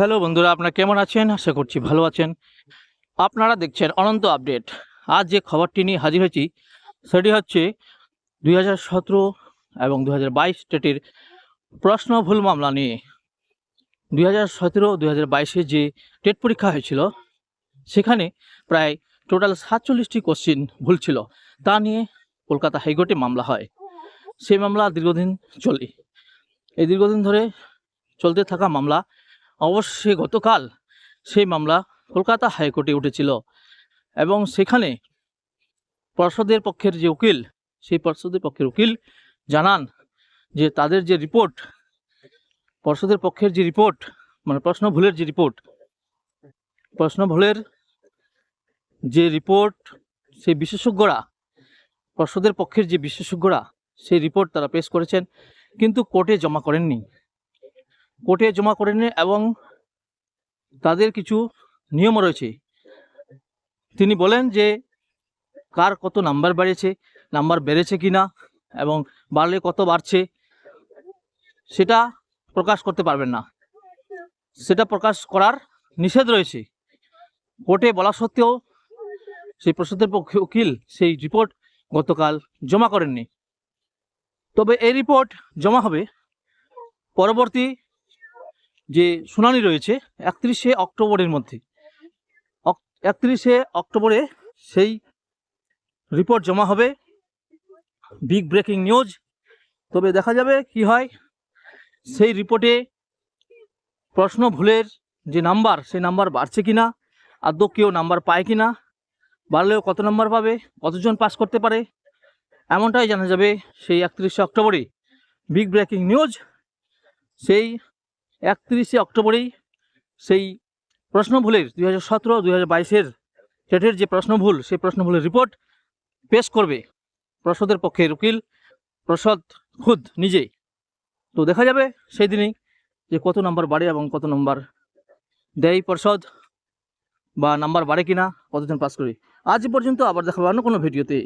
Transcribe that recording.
Hello বন্ধুরা, আপনারা কেমন আছেন? আশা করছি ভালো আছেন। আপনারা দেখছেন অনন্ত আপডেট। আজ যে খবরটি নিয়ে হাজির হয়েছি, সেটি হচ্ছে দুই হাজার সতেরো এবং দু হাজার বাইশ স্টেটের প্রশ্ন ভুল মামলা নিয়ে। দুই হাজার সতেরো, দুই যে টেট পরীক্ষা হয়েছিল, সেখানে প্রায় টোটাল সাতচল্লিশটি কোশ্চিন ভুল ছিল। তা নিয়ে কলকাতা হাইকোর্টে মামলা হয়। সেই মামলা দীর্ঘদিন চলে। এই দীর্ঘদিন ধরে চলতে থাকা মামলা অবশ্যই গতকাল সেই মামলা কলকাতা হাইকোর্টে উঠেছিল এবং সেখানে পর্ষদের পক্ষের যে উকিল, সেই পর্ষদের পক্ষের উকিল জানান যে তাদের যে রিপোর্ট, পর্ষদের পক্ষের যে রিপোর্ট মানে প্রশ্ন ভুলের যে রিপোর্ট, প্রশ্ন ভুলের যে রিপোর্ট, সেই বিশেষজ্ঞরা, পর্ষদের পক্ষের যে বিশেষজ্ঞরা, সেই রিপোর্ট তারা পেশ করেছেন, কিন্তু কোর্টে জমা করেননি। কোর্টে জমা করেননি এবং তাদের কিছু নিয়ম রয়েছে। তিনি বলেন যে, কার কত নাম্বার বেড়েছে নাম্বার বেড়েছে কি না এবং বাড়লে কত বাড়ছে, সেটা প্রকাশ করতে পারবেন না। সেটা প্রকাশ করার নিষেধ রয়েছে। কোর্টে বলা সত্ত্বেও সেই প্রসূতের পক্ষে উকিল সেই রিপোর্ট গতকাল জমা করেননি। তবে এই রিপোর্ট জমা হবে। পরবর্তী যে শুনানি রয়েছে একত্রিশে অক্টোবরের মধ্যে। একত্রিশে অক্টোবরে সেই রিপোর্ট জমা হবে। Big breaking news. তবে দেখা যাবে কি হয়, সেই রিপোর্টে প্রশ্ন ভুলের যে নাম্বার, সেই নাম্বার বাড়ছে কি না আদৌ কেউ নাম্বার পায় কি না বাড়লেও কত নাম্বার পাবে, কতজন পাস করতে পারে, এমনটাই জানা যাবে সেই একত্রিশে অক্টোবরে। বিগ ব্রেকিং নিউজ, সেই একত্রিশে অক্টোবরেই সেই প্রশ্ন ভুলের দুই হাজার সতেরো, দুই হাজার বাইশের টেটের যে প্রশ্ন ভুল সেই প্রশ্ন ভুলের রিপোর্ট পেশ করবে প্রসদের পক্ষে উকিল প্রসদ খুদ নিজেই। তো দেখা যাবে সেই দিনেই যে কত নাম্বার বাড়ে এবং কত নাম্বার দেয় পর্ষদ বা নাম্বার বাড়ে কিনা, কতজন পাস করে। আজ পর্যন্ত আবার দেখাবো অন্য কোনো ভিডিওতে।